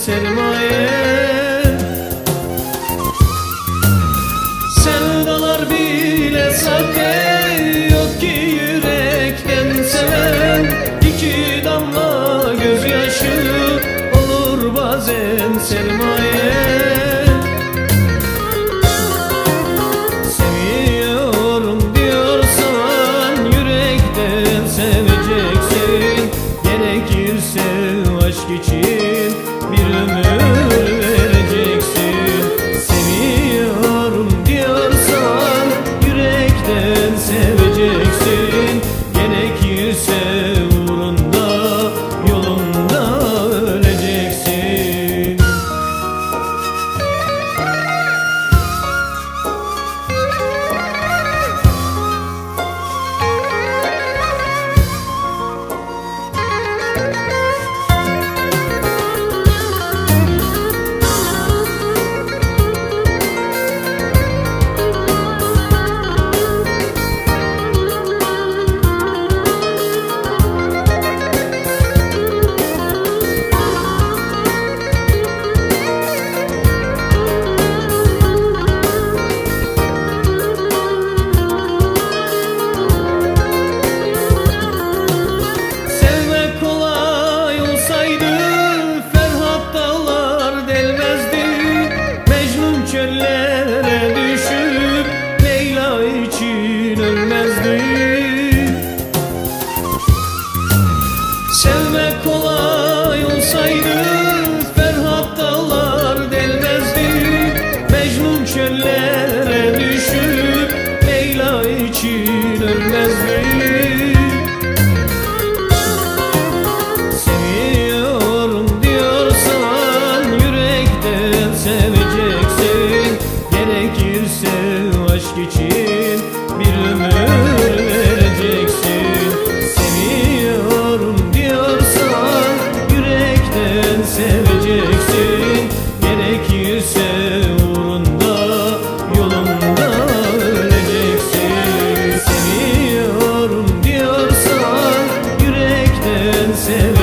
sermaye. Sevdalar bile sakın bazen sermaye. Seviyorum diyorsan yürekten seveceksin. Gerekirse aşk için yüzümü sensitive